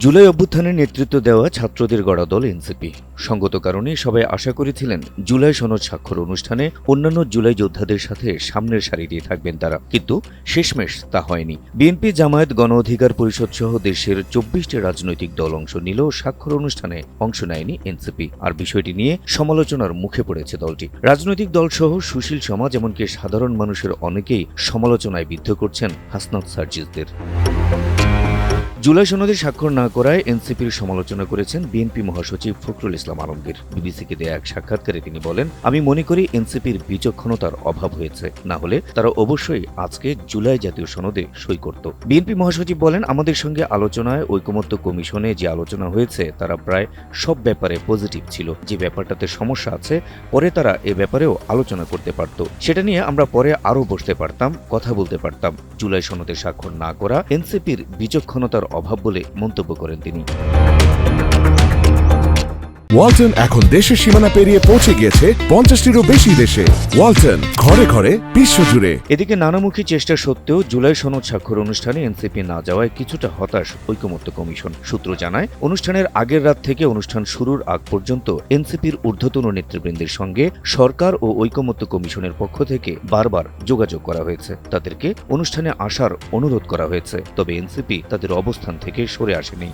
জুলাই অভ্যুত্থানে নেতৃত্ব দেওয়া ছাত্রদের গড়া দল এনসিপি। সঙ্গত কারণে সবাই আশা করেছিলেন জুলাই সনদ স্বাক্ষর অনুষ্ঠানে অন্যান্য জুলাই যোদ্ধাদের সাথে সামনের সারিতে থাকবেন তারা। কিন্তু শেষমেশ তা হয়নি। বিএনপি জামায়াত গণ অধিকার পরিষদ সহ দেশের চব্বিশটি রাজনৈতিক দল অংশ নিলেও স্বাক্ষর অনুষ্ঠানে অংশ নেয়নি এনসিপি। আর বিষয়টি নিয়ে সমালোচনার মুখে পড়েছে দলটি। রাজনৈতিক দল সহ সুশীল সমাজ, এমনকি সাধারণ মানুষের অনেকেই সমালোচনায় বিদ্ধ করছেন হাসনাত সার্জিসদের। জুলাই সনদে স্বাক্ষর না করায় এনসিপির সমালোচনা করেছেন বিএনপি মহাসচিব ফখরুল ইসলাম আলমগীর। বিবিসিকে দেয়া এক সাক্ষাৎকারে তিনি বলেন, আমি মনে করি এনসিপির বিচক্ষণতার অভাব হয়েছে। না হলে তারা অবশ্যই আজকে জুলাই জাতীয় সনদে সই করত। বিএনপি মহাসচিব বলেন, আমাদের সঙ্গে আলোচনায় ঐকমত্য কমিশনে যে আলোচনা হয়েছে, তারা প্রায় সব ব্যাপারে পজিটিভ ছিল। যে ব্যাপারটাতে সমস্যা আছে, পরে তারা এ ব্যাপারেও আলোচনা করতে পারত। সেটা নিয়ে আমরা পরে আরও বসতে পারতাম, কথা বলতে পারতাম। জুলাই সনদে স্বাক্ষর না করা এনসিপির বিচক্ষণতার অভাব বলে মন্তব্য করেন তিনি। ওয়ালটন এখন দেশের সীমানা পেরিয়ে পৌঁছে গিয়েছে পঞ্চাশটিরও বেশি দেশে। ওয়ালটন, ঘরে ঘরে, বিশ্বজুড়ে। এদিকে নানামুখী চেষ্টা সত্ত্বেও জুলাই সনদ স্বাক্ষর অনুষ্ঠানে এনসিপি না যাওয়ায় কিছুটা হতাশ ঐকমত্য কমিশন। সূত্র জানায়, অনুষ্ঠানের আগের রাত থেকে অনুষ্ঠান শুরুর আগ পর্যন্ত এনসিপির ঊর্ধ্বতন নেতৃবৃন্দের সঙ্গে সরকার ও ঐকমত্য কমিশনের পক্ষ থেকে বারবার যোগাযোগ করা হয়েছে। তাদেরকে অনুষ্ঠানে আসার অনুরোধ করা হয়েছে, তবে এনসিপি তাদের অবস্থান থেকে সরে আসেনি।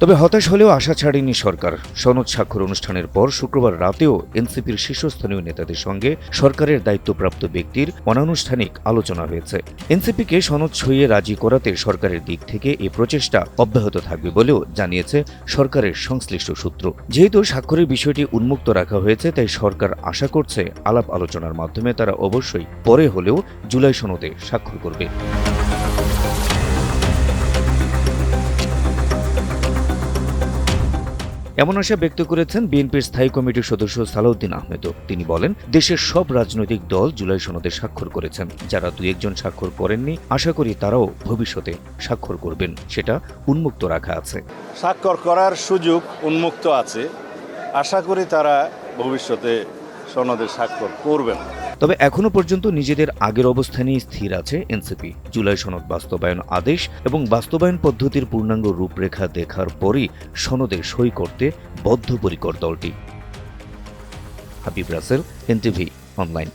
তবে হতাশ হলেও আশা ছাড়েনি সরকার। সনদ স্বাক্ষর অনুষ্ঠানের পর শুক্রবার রাতেও এনসিপির শীর্ষস্থানীয় নেতাদের সঙ্গে সরকারের দায়িত্বপ্রাপ্ত ব্যক্তির অনানুষ্ঠানিক আলোচনা হয়েছে। এনসিপিকে সনদ সইয়ে রাজি করাতে সরকারের দিক থেকে এই প্রচেষ্টা অব্যাহত থাকবে বলেও জানিয়েছে সরকারের সংশ্লিষ্ট সূত্র। যেহেতু স্বাক্ষরের বিষয়টি উন্মুক্ত রাখা হয়েছে, তাই সরকার আশা করছে আলাপ আলোচনার মাধ্যমে তারা অবশ্যই পরে হলেও জুলাই সনদে স্বাক্ষর করবে। এমন আশা ব্যক্ত করেছেন বিএনপির স্থায়ী কমিটির সদস্য সালাউদ্দিন আহমেদও তিনি বলেন, দেশের সব রাজনৈতিক দল জুলাই সনদে স্বাক্ষর করেছেন। যারা দু একজন স্বাক্ষর করেননি, আশা করি তারাও ভবিষ্যতে স্বাক্ষর করবেন। সেটা উন্মুক্ত রাখা আছে। স্বাক্ষর করার সুযোগ উন্মুক্ত আছে। আশা করি তারা ভবিষ্যতে সনদে স্বাক্ষর করবেন। তবে এখনও পর্যন্ত নিজেদের আগের অবস্থানেই স্থির আছে এনসিপি। জুলাই সনদ বাস্তবায়ন আদেশ এবং বাস্তবায়ন পদ্ধতির পূর্ণাঙ্গ রূপরেখা দেখার পরই সনদে সই করতে বদ্ধপরিকর দলটি। Habib Rasel, NTV, online.